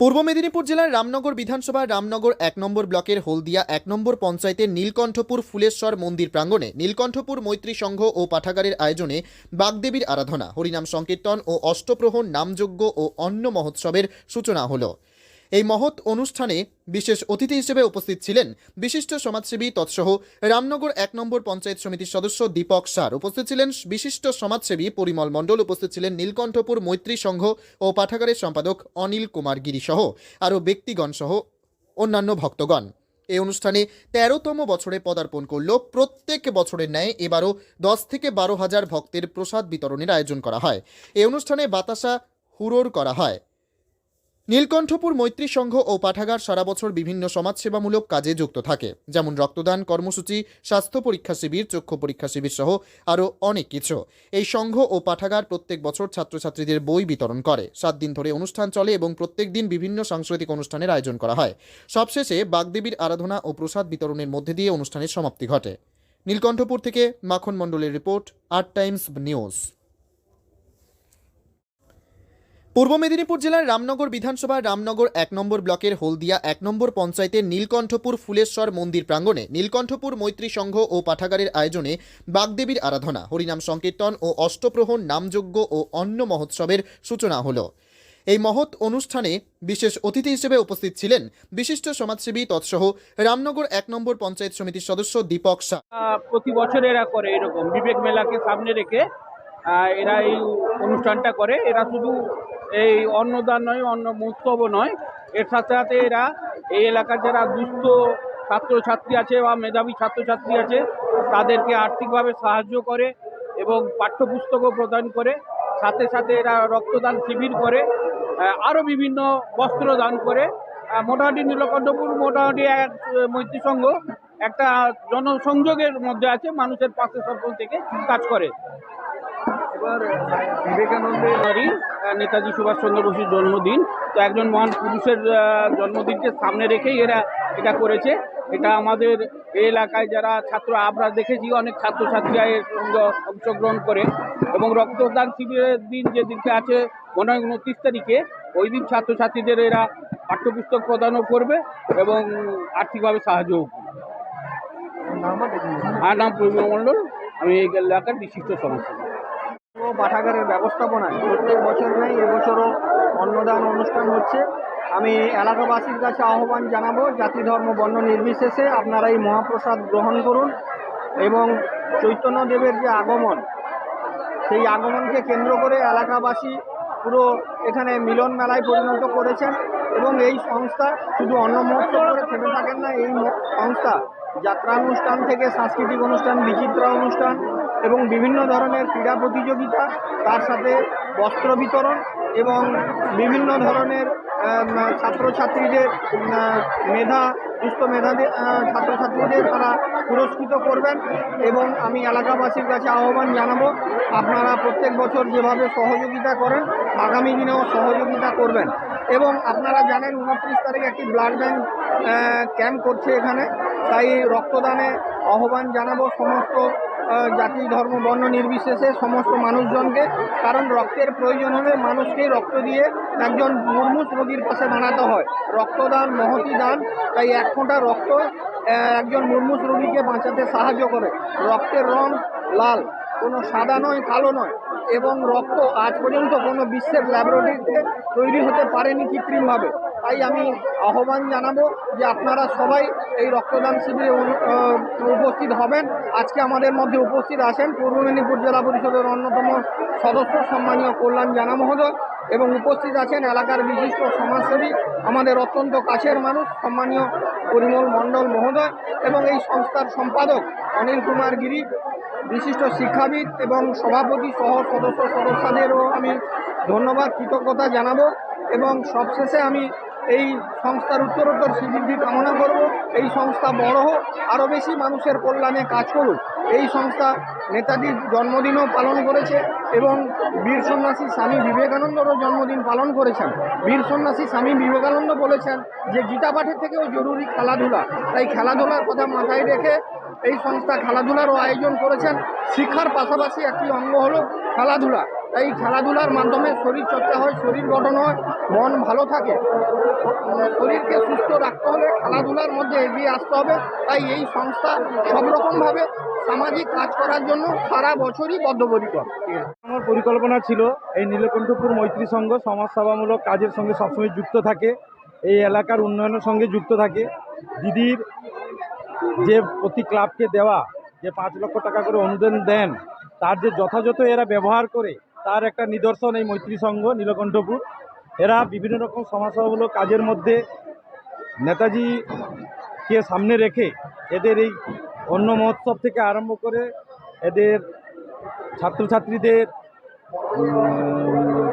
পূর্ব মেদিনীপুর জেলার রামনগর বিধানসভার রামনগর এক নম্বর ব্লকের হলদিয়া এক নম্বর পঞ্চায়েতের নীলকণ্ঠপুর ফুলেশ্বর মন্দির প্রাঙ্গণে নীলকণ্ঠপুর মৈত্রী সংঘ ও পাঠাগারের আয়োজনে বাগদেবীর আরাধনা। হরিনাম সংকীর্তন ও অষ্টপ্রহণ নামযজ্ঞ ও অন্ন মহোৎসবের সূচনা হলো। এই মহৎ অনুষ্ঠানে বিশেষ অতিথি হিসেবে উপস্থিত ছিলেন বিশিষ্ট সমাজসেবী তৎসহ রামনগর এক নম্বর পঞ্চায়েত সমিতির সদস্য দীপক সার। উপস্থিত ছিলেন বিশিষ্ট সমাজসেবী পরিমল মণ্ডল। উপস্থিত ছিলেন নীলকণ্ঠপুর মৈত্রী সংঘ ও পাঠাগারের সম্পাদক অনিল কুমার গিরি সহ আরও ব্যক্তিগণ সহ অন্যান্য ভক্তগণ। এই অনুষ্ঠানে তেরোতম বছরে পদার্পণ করল। প্রত্যেক বছরের ন্যায় এবারও দশ থেকে বারো হাজার ভক্তের প্রসাদ বিতরণের আয়োজন করা হয়। এই অনুষ্ঠানে বাতাসা হুড়োর করা হয়। নীলকণ্ঠপুর মৈত্রী সংঘ ও পাঠাগার সারা বছর বিভিন্ন সমাজসেবামূলক কাজে যুক্ত থাকে, যেমন রক্তদান কর্মসূচি, স্বাস্থ্য পরীক্ষা শিবির, চক্ষু পরীক্ষা শিবির সহ আরও অনেক কিছু। এই সংঘ ও পাঠাগার প্রত্যেক বছর ছাত্রছাত্রীদের বই বিতরণ করে। সাত দিন ধরে অনুষ্ঠান চলে এবং প্রত্যেক দিন বিভিন্ন সাংস্কৃতিক অনুষ্ঠানের আয়োজন করা হয়। সবশেষে বাগদেবীর আরাধনা ও প্রসাদ বিতরণের মধ্যে দিয়ে অনুষ্ঠানের সমাপ্তি ঘটে। নীলকণ্ঠপুর থেকে মাখন মণ্ডলের রিপোর্ট, আট টাইমস নিউজ। পূর্ব মেদিনীপুর জেলার রামনগর বিধানসভার রামনগর এক নম্বর ব্লকের হলদিয়া এক নম্বর পঞ্চায়েতের নীলকণ্ঠপুর ফুলেশ্বর মন্দির প্রাঙ্গণে নীলকণ্ঠপুর মৈত্রী সংঘ ও পাঠাগারের আয়োজনে বাগদেবীর আরাধনা, হরিনাম সংকীর্তন ও অষ্টপ্রহণ নামযজ্ঞ ও অন্ন মহোৎসবের সূচনা হলো। এই মহৎ অনুষ্ঠানে বিশেষ অতিথি হিসেবে উপস্থিত ছিলেন বিশিষ্ট সমাজসেবী তৎসহ রামনগর এক নম্বর পঞ্চায়েত সমিতির সদস্য দীপক শাহ। প্রতি বছর এরা করে এরকম, বিবেক মেলাকে সামনে রেখে এরা এই অনুষ্ঠানটা করে। এরা শুধু এই অন্নদান নয় অন্ন মহোৎসবও নয়। এর সাথে সাথে এরা এই এলাকার যারা দুস্থ ছাত্রছাত্রী আছে বা মেধাবী ছাত্রছাত্রী আছে তাদেরকে আর্থিকভাবে সাহায্য করে এবং পাঠ্যপুস্তকও প্রদান করে। সাথে সাথে এরা রক্তদান শিবির করে আরও বিভিন্ন বস্ত্র দান করে। মোটামুটি নীলকণ্ঠপুর মোটামুটি এক আহ, মৈত্রী সংঘ একটা জনসংযোগের মধ্যে আছে মানুষের পাশে সব থেকে কাজ করে। বিবেকানন্দের নেতাজি সুভাষচন্দ্র বসুর জন্মদিন। তো একজন মহান পুরুষের জন্মদিনকে সামনে রেখেই এরা এটা করেছে। এটা আমাদের এলাকায় যারা ছাত্র আমরা দেখেছি অনেক ছাত্রছাত্রীরা এর সঙ্গে অংশগ্রহণ করে। এবং রক্তদান শিবিরের দিন যে দিনকে আছে মনে হয় উনত্রিশ তারিখে ওই দিন ছাত্রছাত্রীদের এরা পাঠ্যপুস্তক প্রদানও করবে এবং আর্থিকভাবে সাহায্যও করবে। আমার নাম প্রবীণ মণ্ডল আমি এই এলাকার বিশিষ্ট সমস্যা ও পাঠাগারের ব্যবস্থাপনায়। প্রত্যেক বছর নেই এবছরও অন্নদান অনুষ্ঠান হচ্ছে। আমি এলাকাবাসীর কাছে আহ্বান জানাব, জাতি, ধর্ম, বর্ণ নির্বিশেষে আপনারা এই মহাপ্রসাদ গ্রহণ করুন এবং চৈতন্য দেবের যে আগমন, সেই আগমনকে কেন্দ্র করে এলাকাবাসী পুরো এখানে মিলন মেলায় পরিণত করেছেন এবং এই সংস্থা শুধু অন্ন মহোৎসব করে থেমে থাকেন না, এই ম- সংস্থা যাত্রানুষ্ঠান থেকে সাংস্কৃতিক অনুষ্ঠান, বিচিত্রা অনুষ্ঠান এবং বিভিন্ন ধরনের ক্রীড়া প্রতিযোগিতা, তার সাথে বস্ত্র বিতরণ এবং বিভিন্ন ধরনের ছাত্রছাত্রীদের মেধা, দুস্থ মেধাদের ছাত্রছাত্রীদের তারা পুরস্কৃত করবেন এবং আমি এলাকাবাসীর কাছে আহ্বান জানাব, আপনারা প্রত্যেক বছর যেভাবে সহযোগিতা করেন, আগামী দিনেও সহযোগিতা করবেন। এবং আপনারা জানেন, উনত্রিশ তারিখে একটি ব্লাড ব্যাঙ্ক ক্যাম্প করছে এখানে। তাই রক্তদানে আহ্বান জানাব সমস্ত জাতি, ধর্ম, বর্ণ নির্বিশেষে সমস্ত মানুষজনকে। কারণ রক্তের প্রয়োজন হলে মানুষকেই রক্ত দিয়ে একজন মুর্মুষ রোগীর পাশে দাঁড়াতে হয়। রক্তদান মহতি দান, তাই এক ফোঁটা রক্ত একজন মুর্মুষ রোগীকে বাঁচাতে সাহায্য করে। রক্তের রং লাল, কোনো সাদা নয়, কালো নয়। এবং রক্ত আজ পর্যন্ত কোনো বিশ্বের ল্যাবরেটরিতে তৈরি হতে পারেনি কৃত্রিমভাবে। তাই আমি আহ্বান জানাব যে আপনারা সবাই এই রক্তদান শিবিরে উপস্থিত হবেন। আজকে আমাদের মধ্যে উপস্থিত আছেন পূর্ব মেদিনীপুর জেলা পরিষদের অন্যতম সদস্য সম্মানীয় কল্যাণ জানা মহোদয়। এবং উপস্থিত আছেন এলাকার বিশিষ্ট সমাজসেবী, আমাদের অত্যন্ত কাছের মানুষ, সম্মানীয় পরিমল মণ্ডল মহোদয় এবং এই সংস্থার সম্পাদক অনিল কুমার গিরি, বিশিষ্ট শিক্ষাবিদ এবং সভাপতি সহ সদস্য সদস্যদেরও আমি ধন্যবাদ, কৃতজ্ঞতা জানাব এবং সবশেষে আমি এই সংস্থার উত্তরোত্তর শ্রীবৃদ্ধি কামনা করব। এই সংস্থা বড় হোক, আরও বেশি মানুষের কল্যাণে কাজ করুক। এই সংস্থা নেতাজির জন্মদিনও পালন করেছে এবং বীর সন্ন্যাসী স্বামী বিবেকানন্দরও জন্মদিন পালন করেছেন। বীর সন্ন্যাসী স্বামী বিবেকানন্দ বলেছেন যে গীতা পাঠের থেকেও জরুরি খেলাধুলা। তাই খেলাধুলার কথা মাথায় রেখে এই সংস্থা খেলাধুলারও আয়োজন করেছেন। শিক্ষার পাশাপাশি একটি অঙ্গ হলো খেলাধুলা। এই খেলাধুলার মাধ্যমে শরীর চর্চা হয়, শরীর গঠন হয়, মন ভালো থাকে। শরীরকে সুস্থ রাখতে হলে খেলাধুলার মধ্যে এগিয়ে আসতে হবে। তাই এই সংস্থা সব রকমভাবে সামাজিক কাজ করার জন্য সারা বছরই বদ্ধপরিকর। আমার পরিকল্পনা ছিল, এই নীলকণ্ঠপুর মৈত্রী সংঘ সমাজসেবামূলক কাজের সঙ্গে সবসময় যুক্ত থাকে, এই এলাকার উন্নয়নের সঙ্গে যুক্ত থাকে। দিদির যে প্রতি ক্লাবকে দেওয়া, যে পাঁচ লক্ষ টাকা করে অনুদান দেন, তার যে যথাযথ এরা ব্যবহার করে তার একটা নিদর্শন এই মৈত্রী সংঘ, নীলকণ্ঠপুর। এরা বিভিন্ন রকম সমাজসেবামূলক কাজের মধ্যে নেতাজিকে সামনে রেখে এদের এই অন্য মহোৎসব থেকে আরম্ভ করে এদের ছাত্রছাত্রীদের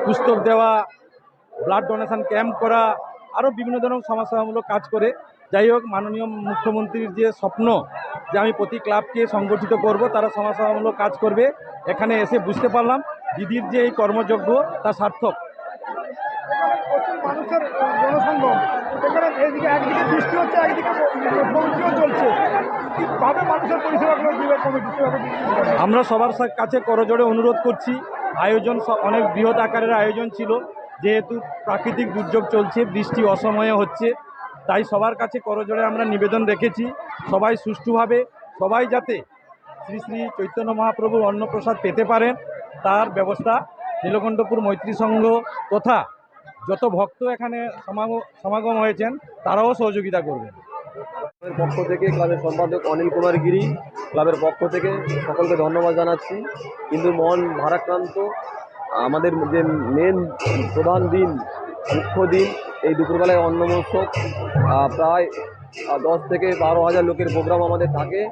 পুস্তক দেওয়া ব্লাড ডোনেশন ক্যাম্প করা আরও বিভিন্ন ধরনের সমাজসেবামূলক কাজ করে। যাই হোক, মাননীয় মুখ্যমন্ত্রীর যে স্বপ্ন যে আমি প্রতি ক্লাবকে সংগঠিত করব, তারা সমাজসেবামূলক কাজ করবে, এখানে এসে বুঝতে পারলাম। দিদির যে এই কর্মযজ্ঞ তা সার্থক। মানুষের জনসংগম। এখানে এইদিকে একদিকে বৃষ্টি হচ্ছে একদিকে বংশীয় চলছে। কীভাবে মানুষের পরিষেবাগুলো দিবে কমিটি আমরা সবার কাছে করজোড়ে অনুরোধ করছি আয়োজন অনেক বৃহৎ আকারের আয়োজন ছিল। যেহেতু প্রাকৃতিক দুর্যোগ চলছে বৃষ্টি অসময়ে হচ্ছে তাই সবার কাছে করজোড়ে আমরা নিবেদন রেখেছি। সবাই সুষ্ঠুভাবে সবাই যাতে শ্রী শ্রী চৈতন্য মহাপ্রভুর অন্নপ্রসাদ পেতে পারেন। তার ব্যবস্থা নীলকণ্ঠপুর মৈত্রী সংঘ তথা যত ভক্ত এখানে সমাগ- সমাগম হয়েছেন, তারাও সহযোগিতা করবেন। ক্লাবের পক্ষ থেকে ক্লাবের সম্পাদক অনিল কুমার গিরি ক্লাবের পক্ষ থেকে সকলকে ধন্যবাদ জানাচ্ছি। কিন্তু মন ভারাক্রান্ত, আমাদের যে মেন প্রধান দিন, মুখ্য দিন, এই দুপুরবেলায় অন্ন মহোৎসব প্রায় দশ থেকে বারো হাজার লোকের প্রোগ্রাম আমাদের থাকে।